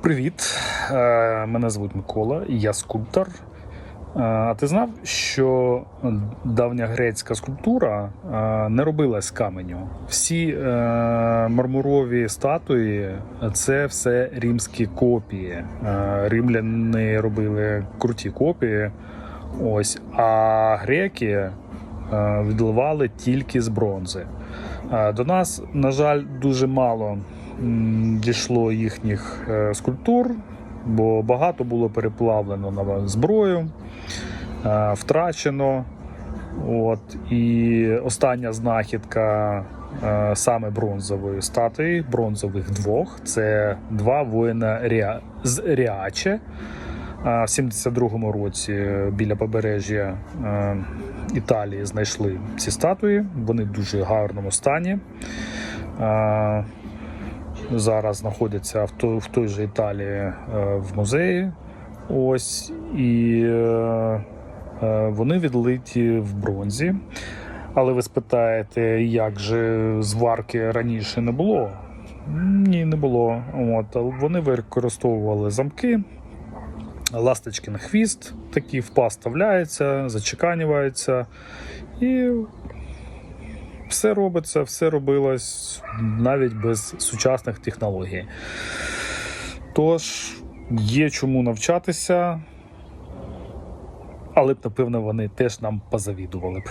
Привіт, Е, мене звуть Микола, я скульптор. Е, А ти знав, що давня грецька скульптура е, не робилась з каменю? Всі мармурові статуї це все римські копії. Римляни робили круті копії. Ось, а греки відливали тільки з бронзи. До нас, на жаль, дуже мало дійшло їхніх е, скульптур, бо багато було переплавлено на зброю, е, втрачено. От, і остання знахідка е, саме бронзової статуї, бронзових двох. Це два воїна Ріа, з Ріаче. В 72-му році біля побережжя Італії знайшли ці статуї. Вони в дуже гарному стані. Зараз знаходяться в той, в той же Італії е, в музеї. Ось і е, е, вони відлиті в бронзі. Але ви спитаєте, як же зварки раніше не було? Ні, не було. От, вони використовували замки, ласточкин хвіст, такий в паз вставляється, зачеканюється. І все робиться, все робилось навіть без сучасних технологій. Тож, є чому навчатися, але б, напевно, вони теж нам позавідували б.